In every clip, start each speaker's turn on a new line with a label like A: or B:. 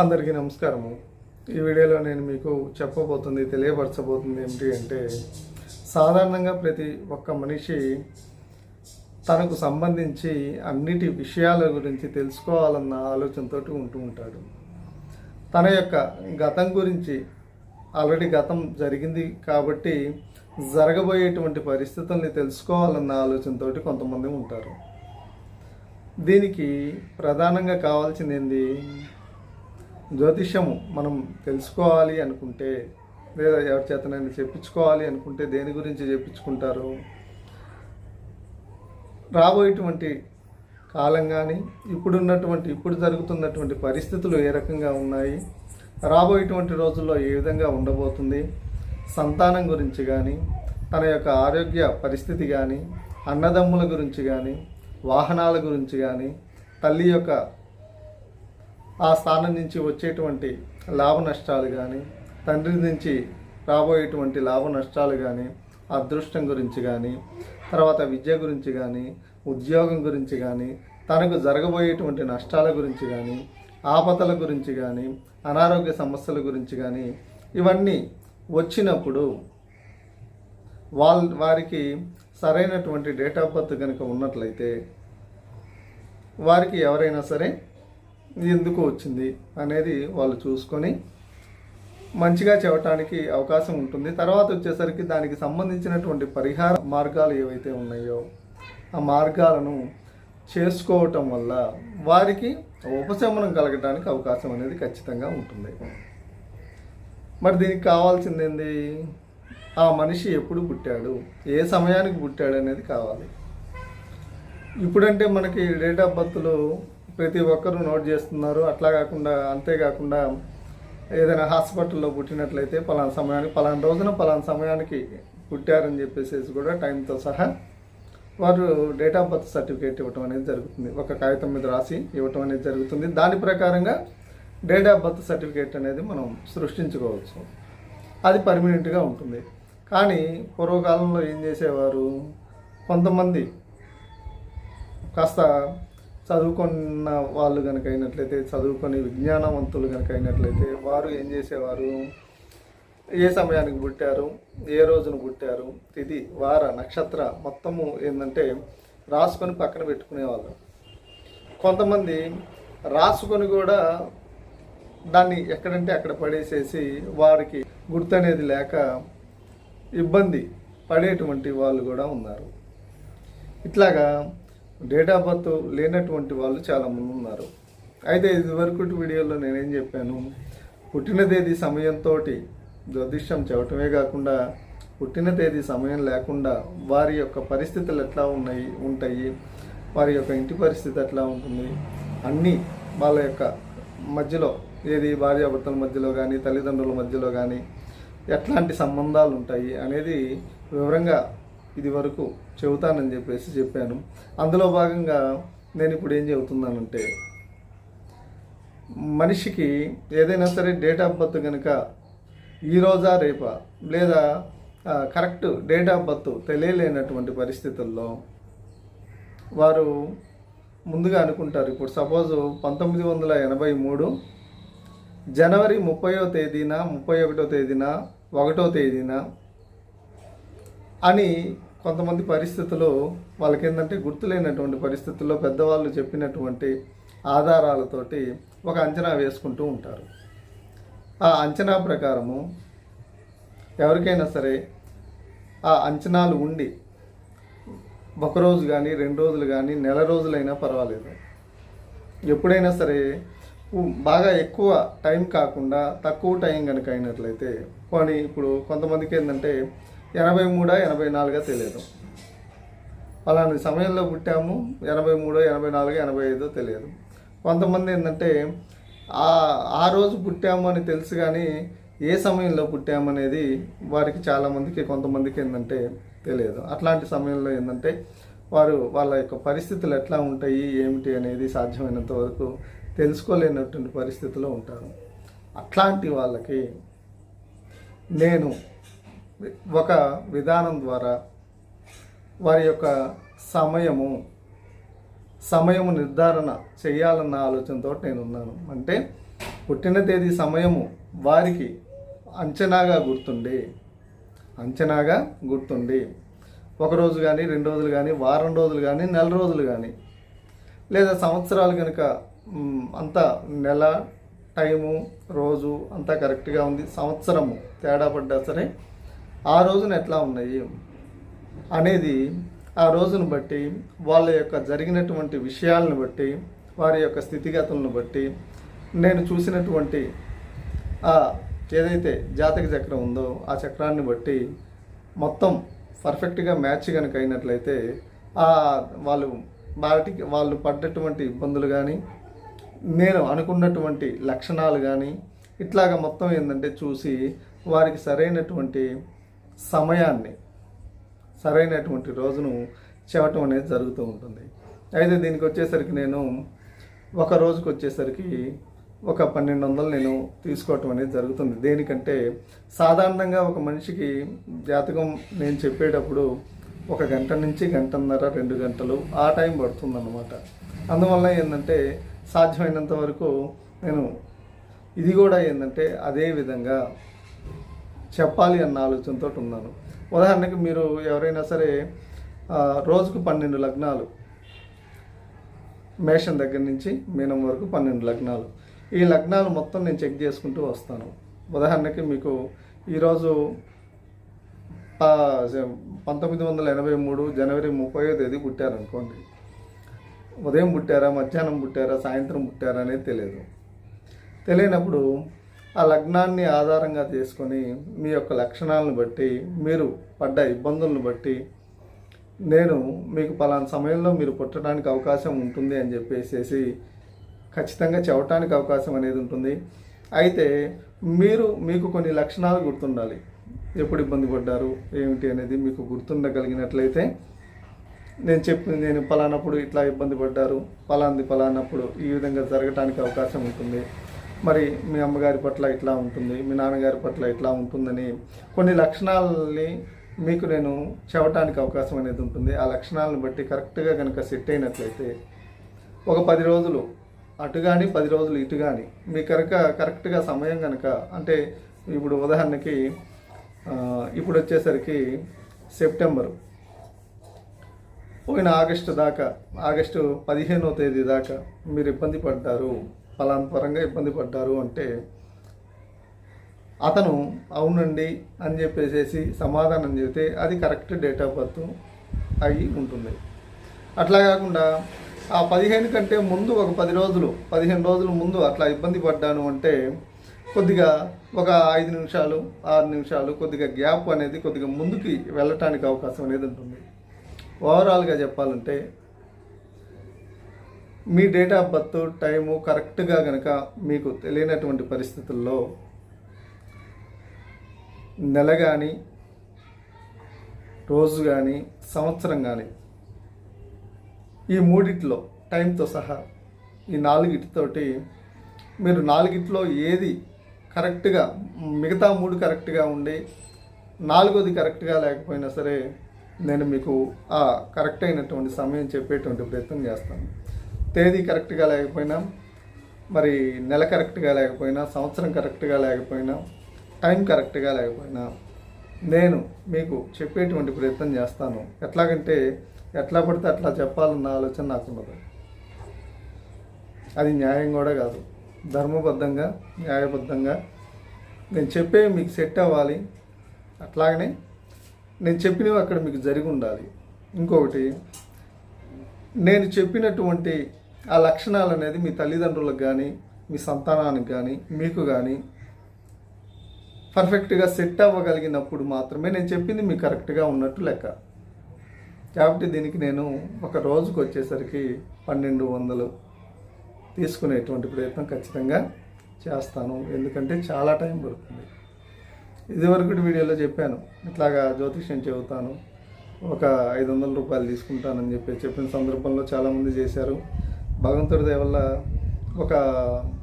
A: అందరికీ నమస్కారము. ఈ వీడియోలో నేను మీకు చెప్పబోతుంది తెలియపరచబోతుంది ఏమిటి అంటే సాధారణంగా ప్రతి ఒక్క మనిషి తనకు సంబంధించి అన్నిటి విషయాల గురించి తెలుసుకోవాలన్న ఆలోచనతో ఉంటూ ఉంటాడు. తన యొక్క గతం గురించి ఆల్రెడీ గతం జరిగింది కాబట్టి జరగబోయేటువంటి పరిస్థితుల్ని తెలుసుకోవాలన్న ఆలోచనతో కొంతమంది ఉంటారు. దీనికి ప్రధానంగా కావాల్సింది ఏంది? జ్యోతిష్యము మనం తెలుసుకోవాలి అనుకుంటే లేదా ఎవరి చేతనైనా చెప్పించుకోవాలి అనుకుంటే దేని గురించి చెప్పించుకుంటారు రాబోయేటువంటి కాలం కానీ ఇప్పుడున్నటువంటి ఇప్పుడు జరుగుతున్నటువంటి పరిస్థితులు ఏ రకంగా ఉన్నాయి రాబోయేటువంటి రోజుల్లో ఏ విధంగా ఉండబోతుంది సంతానం గురించి కానీ తన యొక్క ఆరోగ్య పరిస్థితి కానీ అన్నదమ్ముల గురించి కానీ వాహనాల గురించి కానీ తల్లి యొక్క ఆ స్థానం నుంచి వచ్చేటువంటి లాభ నష్టాలు కానీ తండ్రి నుంచి రాబోయేటువంటి లాభ నష్టాలు కానీ అదృష్టం గురించి కానీ తర్వాత విద్య గురించి కానీ ఉద్యోగం గురించి కానీ తనకు జరగబోయేటువంటి నష్టాల గురించి కానీ ఆపదల గురించి కానీ అనారోగ్య సమస్యల గురించి కానీ ఇవన్నీ వచ్చినప్పుడు వాళ్ళ వారికి సరైనటువంటి డేట్ ఆఫ్ బర్త్ కనుక ఉన్నట్లయితే వారికి ఎవరైనా సరే ఎందుకు వచ్చింది అనేది వాళ్ళు చూసుకొని మంచిగా చెప్పడానికి అవకాశం ఉంటుంది. తర్వాత వచ్చేసరికి దానికి సంబంధించినటువంటి పరిహార మార్గాలు ఏవైతే ఉన్నాయో ఆ మార్గాలను చేసుకోవటం వల్ల వారికి ఉపశమనం కలగడానికి అవకాశం అనేది ఖచ్చితంగా ఉంటుంది. మరి దీనికి కావాల్సింది ఏంది? ఆ మనిషి ఎప్పుడు పుట్టాడు? ఏ సమయానికి పుట్టాడు అనేది కావాలి. ఇప్పుడంటే మనకి డేట్ ఆఫ్ బర్త్లో ప్రతి ఒక్కరూ నోట్ చేస్తున్నారు. అట్లా కాకుండా అంతేకాకుండా ఏదైనా హాస్పిటల్లో పుట్టినట్లయితే పలానా సమయానికి పలానా రోజున పలానా సమయానికి పుట్టారని చెప్పేసి కూడా టైంతో సహా వారు డేట్ ఆఫ్ బర్త్ సర్టిఫికేట్ ఇవ్వటం అనేది జరుగుతుంది. ఒక కాగితం మీద రాసి ఇవ్వటం అనేది జరుగుతుంది. దాని ప్రకారంగా డేట్ ఆఫ్ బర్త్ సర్టిఫికేట్ అనేది మనం సృష్టించుకోవచ్చు. అది పర్మనెంట్గా ఉంటుంది. కానీ పూర్వకాలంలో ఏం చేసేవారు? కొంతమంది కాస్త చదువుకున్న వాళ్ళు కనుక అయినట్లయితే చదువుకొని విజ్ఞానవంతులు కనుక అయినట్లయితే వారు ఏం చేసేవారు? ఏ సమయానికి పుట్టారు? ఏ రోజున పుట్టారు? తిది వార నక్షత్ర మొత్తము ఏంటంటే రాసుకొని పక్కన పెట్టుకునేవాళ్ళు. కొంతమంది రాసుకొని కూడా దాన్ని ఎక్కడంటే అక్కడ పడేసేసి వారికి గుర్తు అనేది లేక ఇబ్బంది పడేటువంటి వాళ్ళు కూడా ఉన్నారు. ఇట్లాగా డేట్ ఆఫ్ బర్త్ లేనటువంటి వాళ్ళు చాలామంది ఉన్నారు. అయితే ఇదివరకు వీడియోలో నేనేం చెప్పాను? పుట్టిన తేదీ సమయంతో జ్యోతిష్యం చెప్పటమే కాకుండా పుట్టిన తేదీ సమయం లేకుండా వారి యొక్క పరిస్థితులు ఎట్లా ఉన్నాయి ఉంటాయి వారి యొక్క ఇంటి పరిస్థితి ఎట్లా ఉంటుంది అన్నీ వాళ్ళ యొక్క మధ్యలో ఏది భార్యాభర్తల మధ్యలో కానీ తల్లిదండ్రుల మధ్యలో కానీ ఎట్లాంటి సంబంధాలు ఉంటాయి అనేది వివరంగా ఇది వరకు చెబుతానని చెప్పేసి చెప్పాను. అందులో భాగంగా నేను ఇప్పుడు ఏం చెబుతున్నానంటే మనిషికి ఏదైనా సరే డేట్ ఆఫ్ బర్త్ కనుక ఈరోజా రేపా? లేదా కరెక్ట్ డేట్ ఆఫ్ బర్త్ తెలియలేనటువంటి పరిస్థితుల్లో వారు ముందుగా అనుకుంటారు. ఇప్పుడు సపోజ్ పంతొమ్మిది వందల ఎనభై మూడు జనవరి ముప్పయో తేదీన ముప్పై ఒకటో తేదీన ఒకటో తేదీన అని కొంతమంది పరిస్థితులు వాళ్ళకి ఏంటంటే గుర్తులేనటువంటి పరిస్థితుల్లో పెద్దవాళ్ళు చెప్పినటువంటి ఆధారాలతోటి ఒక అంచనా వేసుకుంటూ ఉంటారు. ఆ అంచనా ప్రకారము ఎవరికైనా సరే ఆ అంచనాలు ఉండి ఒకరోజు కానీ రెండు రోజులు కానీ నెల రోజులైనా పర్వాలేదు. ఎప్పుడైనా సరే బాగా ఎక్కువ టైం కాకుండా తక్కువ టైం కనుక అయినట్లయితే పోనీ ఇప్పుడు కొంతమందికి ఏంటంటే ఎనభై మూడా ఎనభై నాలుగా తెలియదు. అలాంటి సమయంలో పుట్టాము ఎనభై మూడో ఎనభై నాలుగో ఎనభై ఐదో తెలియదు. కొంతమంది ఏంటంటే ఆ ఆ రోజు పుట్టాము అని తెలుసు కానీ ఏ సమయంలో పుట్టామనేది వారికి చాలామందికి కొంతమందికి ఏంటంటే తెలియదు. అట్లాంటి సమయంలో ఏంటంటే వారు వాళ్ళ యొక్క పరిస్థితులు ఎట్లా ఉంటాయి ఏమిటి అనేది సాధ్యమైనంత వరకు తెలుసుకోలేనటువంటి పరిస్థితిలో ఉంటారు. అట్లాంటి వాళ్ళకి నేను ఒక విధానం ద్వారా వారి యొక్క సమయము సమయము నిర్ధారణ చేయాలన్న ఆలోచనతో నేను ఉన్నాను. అంటే పుట్టిన తేదీ సమయము వారికి అంచనాగా గుర్తుండి అంచనాగా గుర్తుండి. ఒక రోజు కానీ రెండు రోజులు కానీ వారం రోజులు కానీ నెల రోజులు కానీ లేదా సంవత్సరాలు కనుక అంత నెల టైము రోజు అంతా కరెక్ట్గా ఉంది సంవత్సరము తేడా పడ్డా సరే ఆ రోజున ఎట్లా ఉన్నాయి అనేది ఆ రోజును బట్టి వాళ్ళ యొక్క జరిగినటువంటి విషయాలను బట్టి వారి యొక్క స్థితిగతులను బట్టి నేను చూసినటువంటి ఆ ఏదైతే జాతక చక్రం ఉందో ఆ చక్రాన్ని బట్టి మొత్తం పర్ఫెక్ట్గా మ్యాచ్ కనుక అయినట్లయితే ఆ వాళ్ళు వాటికి వాళ్ళు పడ్డటువంటి ఇబ్బందులు కానీ నేను అనుకున్నటువంటి లక్షణాలు కానీ ఇట్లాగ మొత్తం ఏంటంటే చూసి వారికి సరైనటువంటి సమయాన్ని సరైనటువంటి రోజును చెప్పటం అనేది జరుగుతూ ఉంటుంది. అయితే దీనికి వచ్చేసరికి నేను ఒక రోజుకు వచ్చేసరికి ఒక పన్నెండు వందలు నేను తీసుకోవటం అనేది జరుగుతుంది. దేనికంటే సాధారణంగా ఒక మనిషికి జాతకం నేను చెప్పేటప్పుడు ఒక గంట నుంచి గంటన్నర రెండు గంటలు ఆ టైం పడుతుందన్నమాట. అందువల్ల ఏంటంటే సాధ్యమైనంత వరకు నేను ఇది కూడా ఏంటంటే అదే విధంగా చెప్పాలి అన్న ఆలోచనతో ఉన్నాను. ఉదాహరణకి మీరు ఎవరైనా సరే రోజుకు పన్నెండు లగ్నాలు మేషం దగ్గర నుంచి మీనం వరకు పన్నెండు లగ్నాలు. ఈ లగ్నాలు మొత్తం నేను చెక్ చేసుకుంటూ వస్తాను. ఉదాహరణకి మీకు ఈరోజు పంతొమ్మిది వందల ఎనభై మూడు జనవరి ముప్పై తేదీ పుట్టారనుకోండి. ఉదయం పుట్టారా మధ్యాహ్నం పుట్టారా సాయంత్రం పుట్టారా అనేది తెలియదు. తెలియనప్పుడు ఆ లగ్నాన్ని ఆధారంగా చేసుకొని మీ యొక్క లక్షణాలను బట్టి మీరు పడ్డ ఇబ్బందులను బట్టి నేను మీకు పలానా సమయంలో మీరు పుట్టడానికి అవకాశం ఉంటుంది అని చెప్పేసేసి ఖచ్చితంగా చెప్పడానికి అవకాశం అనేది ఉంటుంది. అయితే మీరు మీకు కొన్ని లక్షణాలు గుర్తుండాలి. ఎప్పుడు ఇబ్బంది పడ్డారు ఏమిటి అనేది మీకు గుర్తుండగలిగినట్లయితే నేను చెప్పి నేను పలానప్పుడు ఇట్లా ఇబ్బంది పడ్డారు పలాంది పలానప్పుడు ఈ విధంగా జరగటానికి అవకాశం ఉంటుంది. మరి మీ అమ్మగారి పట్ల ఇట్లా ఉంటుంది మీ నాన్నగారి పట్ల ఇట్లా ఉంటుందని కొన్ని లక్షణాలని మీకు నేను చెప్పడానికి అవకాశం అనేది ఉంటుంది. ఆ లక్షణాలను బట్టి కరెక్ట్గా కనుక సెట్ అయినట్లయితే ఒక పది రోజులు అటు కానీ పది రోజులు ఇటు కానీ మీ కనుక కరెక్ట్గా సమయం కనుక అంటే ఇప్పుడు ఉదాహరణకి ఇప్పుడు వచ్చేసరికి సెప్టెంబరు. పోయిన ఆగస్టు దాకా ఆగస్టు పదిహేనో తేదీ దాకా మీరు ఇబ్బంది పడ్డారు. ఫలానా పరంగా ఇబ్బంది పడ్డారు అంటే అతను అవునండి అని చెప్పేసేసి సమాధానం చెబితే అది కరెక్ట్ డేట్ ఆఫ్ బర్త్ అయి ఉంటుంది. అట్లా కాకుండా ఆ పదిహేను కంటే ముందు ఒక పది రోజులు పదిహేను రోజుల ముందు అట్లా ఇబ్బంది పడ్డాను అంటే కొద్దిగా ఒక ఐదు నిమిషాలు ఆరు నిమిషాలు కొద్దిగా గ్యాప్ అనేది కొద్దిగా ముందుకి వెళ్ళటానికి అవకాశం అనేది ఉంటుంది. ఓవరాల్గా చెప్పాలంటే మీ డేట్ ఆఫ్ బర్త్ టైము కరెక్ట్గా కనుక మీకు తెలియనటువంటి పరిస్థితుల్లో నెల కానీ రోజు కానీ సంవత్సరం కానీ ఈ మూడిట్లో టైంతో సహా ఈ నాలుగిటితోటి మీరు నాలుగిట్లో ఏది కరెక్ట్గా మిగతా మూడు కరెక్ట్గా ఉండి నాలుగోది కరెక్ట్గా లేకపోయినా సరే నేను మీకు ఆ కరెక్ట్ అయినటువంటి సమయం చెప్పేటువంటి ప్రయత్నం చేస్తాను. తేదీ కరెక్ట్గా లేకపోయినా మరి నెల కరెక్ట్గా లేకపోయినా సంవత్సరం కరెక్ట్గా లేకపోయినా టైం కరెక్ట్గా లేకపోయినా నేను మీకు చెప్పేటువంటి ప్రయత్నం చేస్తాను. ఎట్లాగంటే ఎట్లా పడితే అట్లా చెప్పాలన్న ఆలోచన నాకు ఉండదు. అది న్యాయం కూడా కాదు. ధర్మబద్ధంగా న్యాయబద్ధంగా నేను చెప్పే మీకు సెట్ అవ్వాలి. అట్లాగనే నేను చెప్పినవి అక్కడ మీకు జరిగి ఉండాలి. ఇంకొకటి నేను చెప్పినటువంటి ఆ లక్షణాలు అనేది మీ తల్లిదండ్రులకు కానీ మీ సంతానానికి కానీ మీకు కానీ పర్ఫెక్ట్గా సెట్ అవ్వగలిగినప్పుడు మాత్రమే నేను చెప్పింది మీకు కరెక్ట్గా ఉన్నట్టు లెక్క. కాబట్టి దీనికి నేను ఒక రోజుకు వచ్చేసరికి పన్నెండు వందలు తీసుకునేటువంటి ప్రయత్నం ఖచ్చితంగా చేస్తాను. ఎందుకంటే చాలా టైం పడుతుంది. ఇదివరకు వీడియోలో చెప్పాను. ఇట్లాగా జ్యోతిష్యం చెబుతాను. ఒక ఐదు వందల రూపాయలు తీసుకుంటానని చెప్పి చెప్పిన సందర్భంలో చాలామంది చేశారు. భగవంతుడి దయ వల్ల ఒక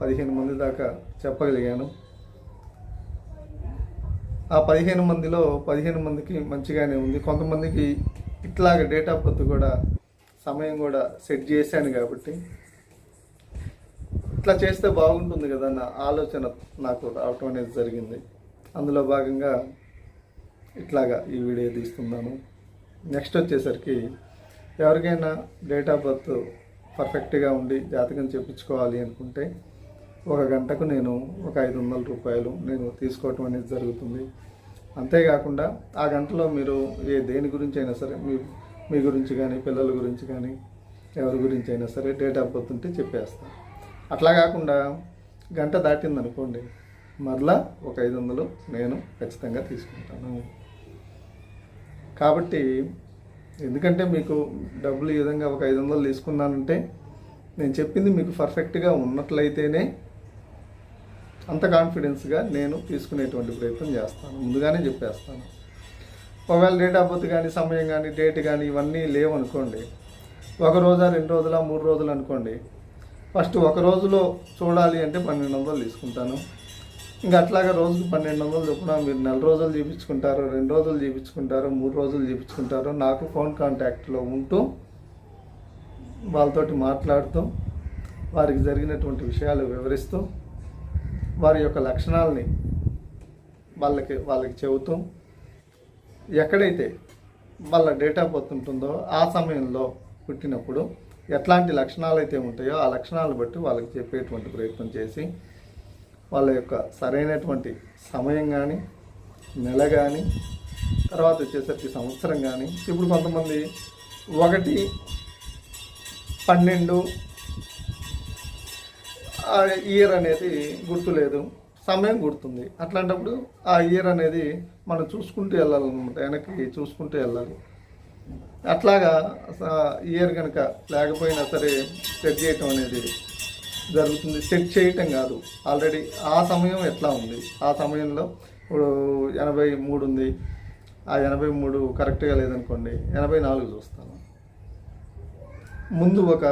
A: పదిహేను మంది దాకా చెప్పగలిగాను. ఆ పదిహేను మందిలో పదిహేను మందికి మంచిగానే ఉంది. కొంతమందికి ఇట్లాగ డేట్ ఆఫ్ బర్త్ కూడా సమయం కూడా సెట్ చేశాను కాబట్టి. ఇట్లా చేస్తే బాగుంటుంది కదా నా ఆలోచన నాకు రావటం అనేది జరిగింది. అందులో భాగంగా ఇట్లాగా ఈ వీడియో తీస్తున్నాను. నెక్స్ట్ వచ్చేసరికి ఎవరికైనా డేట్ ఆఫ్ బర్త్ పర్ఫెక్ట్గా ఉండి జాతకం చెప్పించుకోవాలి అనుకుంటే ఒక గంటకు నేను ఒక ఐదు వందల రూపాయలు నేను తీసుకోవటం అనేది జరుగుతుంది. అంతేకాకుండా ఆ గంటలో మీరు ఏ దేని గురించి అయినా సరే మీ మీ గురించి కానీ పిల్లల గురించి కానీ ఎవరి గురించి అయినా సరే డేట్ ఆఫ్ బర్త్ ఉంటే చెప్పేస్తాను అట్లా కాకుండా గంట దాటింది అనుకోండి మరలా ఒక ఐదు వందలు నేను ఖచ్చితంగా తీసుకుంటాను. కాబట్టి ఎందుకంటే మీకు డబ్బులు ఈ విధంగా ఒక ఐదు వందలు తీసుకున్నానంటే నేను చెప్పింది మీకు పర్ఫెక్ట్గా ఉన్నట్లయితేనే అంత కాన్ఫిడెన్స్గా నేను తీసుకునేటువంటి ప్రయత్నం చేస్తాను. ముందుగానే చెప్పేస్తాను. ఒకవేళ డేట్ ఆఫ్ బర్త్ కానీ సమయం కానీ డేట్ కానీ ఇవన్నీ లేవనుకోండి ఒక రోజా రెండు రోజుల మూడు రోజులు అనుకోండి ఫస్ట్ ఒక రోజులో చూడాలి అంటే పన్నెండు వందలు తీసుకుంటాను. ఇంకా అట్లాగా రోజుకి పన్నెండు వందలు చొప్పున మీరు నెల రోజులు చూపించుకుంటారు రెండు రోజులు చూపించుకుంటారు మూడు రోజులు చూపించుకుంటారు. నాకు ఫోన్ కాంటాక్ట్లో ఉంటూ వాళ్ళతోటి మాట్లాడుతూ వారికి జరిగినటువంటి విషయాలు వివరిస్తూ వారి యొక్క లక్షణాలని వాళ్ళకి వాళ్ళకి చెబుతూ ఎక్కడైతే వాళ్ళ డేట్ ఆఫ్ బర్త్ ఉంటుందో ఆ సమయంలో పుట్టినప్పుడు ఎట్లాంటి లక్షణాలు అయితే ఉంటాయో ఆ లక్షణాలు బట్టి వాళ్ళకి చెప్పేటువంటి ప్రయత్నం చేసి వాళ్ళ యొక్క సరైనటువంటి సమయం కానీ నెల కానీ తర్వాత వచ్చేసరికి సంవత్సరం కానీ ఇప్పుడు కొంతమంది ఒకటి పన్నెండు ఆ ఇయర్ అనేది గుర్తులేదు సమయం గుర్తుంది. అట్లాంటప్పుడు ఆ ఇయర్ అనేది మనం చూసుకుంటూ వెళ్ళాలన్నమాట వెనక్కి చూసుకుంటూ వెళ్ళాలి. అట్లాగా ఇయర్ కనుక లేకపోయినా సరే సెట్ చేయటం అనేది జరుగుతుంది. సెట్ చేయటం కాదు. ఆల్రెడీ ఆ సమయం ఎట్లా ఉంది? ఆ సమయంలో ఇప్పుడు ఎనభై మూడు ఉంది. ఆ ఎనభై మూడు కరెక్ట్గా లేదనుకోండి ఎనభై నాలుగు చూస్తాను. ముందు ఒక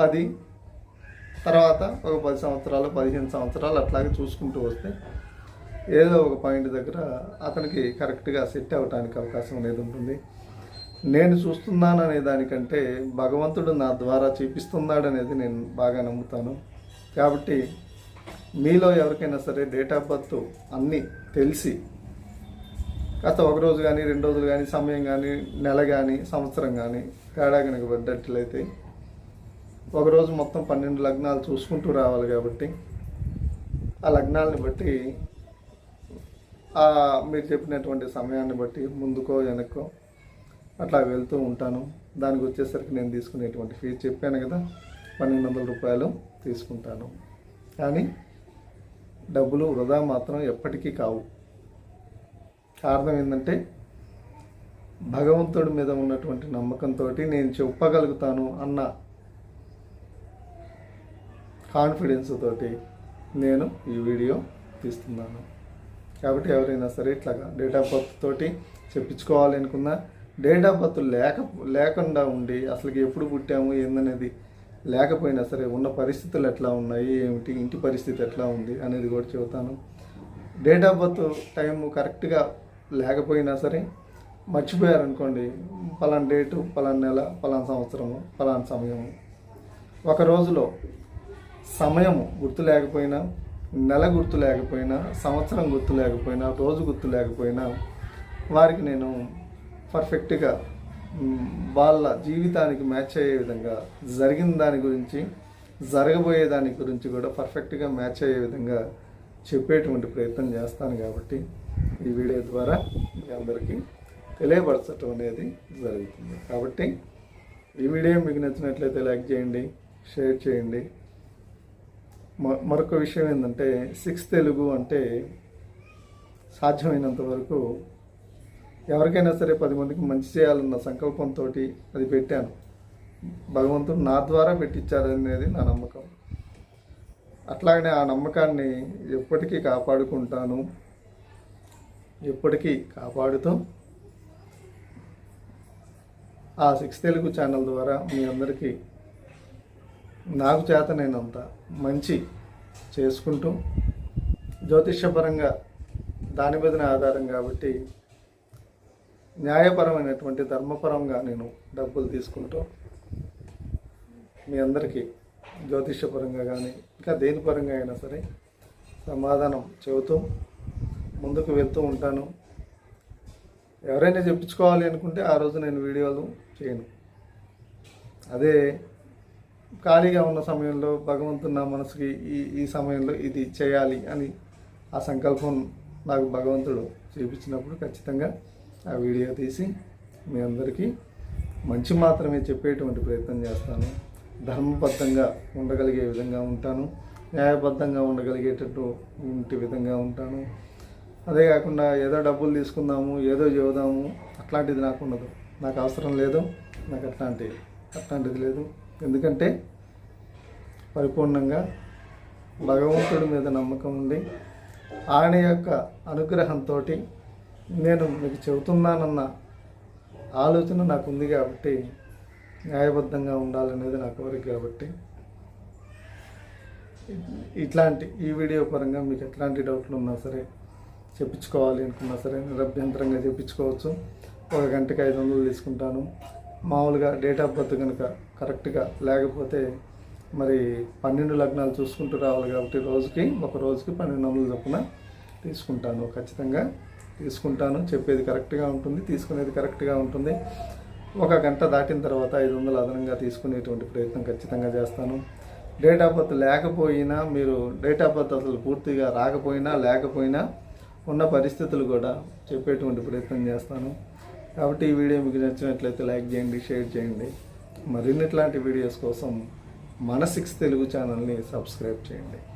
A: పది తర్వాత ఒక పది సంవత్సరాలు పదిహేను సంవత్సరాలు అట్లాగే చూసుకుంటూ వస్తే ఏదో ఒక పాయింట్ దగ్గర అతనికి కరెక్ట్గా సెట్ అవ్వడానికి అవకాశం అనేది ఉంటుంది. నేను చూస్తున్నాను అనే దానికంటే భగవంతుడు నా ద్వారా చూపిస్తున్నాడనేది నేను బాగా నమ్ముతాను. కాబట్టి మీలో ఎవరికైనా సరే డేట్ ఆఫ్ బర్త్ అన్నీ తెలిసి కాస్త ఒక రోజు కానీ రెండు రోజులు కానీ సమయం కానీ నెల కానీ సంవత్సరం కానీ తేడా కనుక పడ్డట్లయితే ఒకరోజు మొత్తం పన్నెండు లగ్నాలు చూసుకుంటూ రావాలి కాబట్టి ఆ లగ్నాలను బట్టి మీరు చెప్పినటువంటి సమయాన్ని బట్టి ముందుకో వెనక్కో అట్లా వెళ్తూ ఉంటాను. దానికి వచ్చేసరికి నేను తీసుకునేటువంటి ఫీజు చెప్పాను కదా పన్నెండు వందల రూపాయలు తీసుకుంటాను. కానీ డబ్బులు వృధా మాత్రం ఎప్పటికీ కావు. కారణం ఏంటంటే భగవంతుడి మీద ఉన్నటువంటి నమ్మకంతో నేను చెప్పగలుగుతాను అన్న కాన్ఫిడెన్స్ తోటి నేను ఈ వీడియో తీస్తున్నాను. కాబట్టి ఎవరైనా సరే ఇట్లాగా డేట్ ఆఫ్ బర్త్ తోటి చెప్పించుకోవాలనుకున్నా డేట్ ఆఫ్ బర్త్ లేక లేకుండా ఉండి అసలు ఎప్పుడు పుట్టాము ఏందనేది లేకపోయినా సరే ఉన్న పరిస్థితులు ఎట్లా ఉన్నాయి ఏమిటి ఇంటి పరిస్థితి ఎట్లా ఉంది అనేది కూడా చెబుతాను. డేట్ ఆఫ్ బర్త్ టైం కరెక్ట్గా లేకపోయినా సరే మర్చిపోయారనుకోండి పలానా డేటు పలానా నెల పలానా సంవత్సరము పలానా సమయము. ఒక రోజులో సమయము గుర్తు లేకపోయినా నెల గుర్తు లేకపోయినా సంవత్సరం గుర్తు లేకపోయినా రోజు గుర్తు లేకపోయినా వారికి నేను పర్ఫెక్ట్గా వాళ్ళ జీవితానికి మ్యాచ్ అయ్యే విధంగా జరిగిన దాని గురించి జరగబోయే దాని గురించి కూడా పర్ఫెక్ట్గా మ్యాచ్ అయ్యే విధంగా చెప్పేటువంటి ప్రయత్నం చేస్తాను కాబట్టి ఈ వీడియో ద్వారా మీ అందరికీ తెలియపరచటం అనేది జరుగుతుంది. కాబట్టి ఈ వీడియో మీకు నచ్చినట్లయితే లైక్ చేయండి షేర్ చేయండి. మరొక విషయం ఏంటంటే సిక్స్ తెలుగు అంటే సాధ్యమైనంత వరకు ఎవరికైనా సరే పది మందికి మంచి చేయాలన్న సంకల్పంతో అది పెట్టాను. భగవంతుడు నా ద్వారా పెట్టించారనేది నా నమ్మకం. అట్లాగనే ఆ నమ్మకాన్ని ఎప్పటికీ కాపాడుకుంటాను. ఎప్పటికీ కాపాడుతూ ఆ సిక్స్ తెలుగు ఛానల్ ద్వారా మీ అందరికీ నాకు చేతనైనంత మంచి చేసుకుంటూ జ్యోతిష్యపరంగా దాని మీదనే ఆధారం కాబట్టి న్యాయపరమైనటువంటి ధర్మపరంగా నేను డబ్బులు తీసుకుంటూ మీ అందరికీ జ్యోతిష్యపరంగా కానీ ఇంకా దేని పరంగా అయినా సరే సమాధానం చెబుతూ ముందుకు వెళ్తూ ఉంటాను. ఎవరైనా చెప్పించుకోవాలి అనుకుంటే ఆ రోజు నేను వీడియోలు చేయను. అదే ఖాళీగా ఉన్న సమయంలో భగవంతుడు నా మనసుకి ఈ ఈ సమయంలో ఇది చేయాలి అని ఆ సంకల్పం నాకు భగవంతుడు చూపించినప్పుడు ఖచ్చితంగా ఆ వీడియో తీసి మీ అందరికీ మంచి మాత్రమే చెప్పేటువంటి ప్రయత్నం చేస్తాను. ధర్మబద్ధంగా ఉండగలిగే విధంగా ఉంటాను. న్యాయబద్ధంగా ఉండగలిగేటట్టు ఇంటి విధంగా ఉంటాను. అదే కాకుండా ఏదో డబ్బులు తీసుకుందాము ఏదో చెబుదాము అట్లాంటిది నాకు ఉండదు. నాకు అవసరం లేదు. నాకు అట్లాంటి అట్లాంటిది లేదు. ఎందుకంటే పరిపూర్ణంగా భగవంతుడి మీద నమ్మకం ఉండి ఆయన యొక్క అనుగ్రహంతో నేను మీకు చెబుతున్నానన్న ఆలోచన నాకు ఉంది కాబట్టి న్యాయబద్ధంగా ఉండాలనేది నా కోరిక కాబట్టి ఇట్లాంటి ఈ వీడియో పరంగా మీకు ఎట్లాంటి డౌట్లు ఉన్నా సరే చెప్పించుకోవాలి అనుకున్నా సరే నిరభ్యంతరంగా చెప్పించుకోవచ్చు. ఒక గంటకి ఐదు వందలు తీసుకుంటాను. మామూలుగా డేట్ ఆఫ్ బర్త్ కనుక కరెక్ట్గా లేకపోతే మరి పన్నెండు లగ్నాలు చూసుకుంటూ రావాలి కాబట్టి రోజుకి ఒక రోజుకి పన్నెండు వందలు చొప్పున తీసుకుంటాను ఖచ్చితంగా. తీసుకుంటాను చెప్పేది కరెక్ట్గా ఉంటుంది తీసుకునేది కరెక్ట్గా ఉంటుంది. ఒక గంట దాటిన తర్వాత ఐదు వందలు అదనంగా తీసుకునేటువంటి ప్రయత్నం ఖచ్చితంగా చేస్తాను. డేట్ ఆఫ్ బర్త్ లేకపోయినా మీరు డేట్ ఆఫ్ బర్త్ అసలు పూర్తిగా రాకపోయినా లేకపోయినా ఉన్న పరిస్థితులు కూడా చెప్పేటువంటి ప్రయత్నం చేస్తాను. కాబట్టి ఈ వీడియో మీకు నచ్చినట్లయితే లైక్ చేయండి షేర్ చేయండి. మరిన్నిట్లాంటి వీడియోస్ కోసం మన సిక్స్ తెలుగు ఛానల్ని సబ్స్క్రైబ్ చేయండి.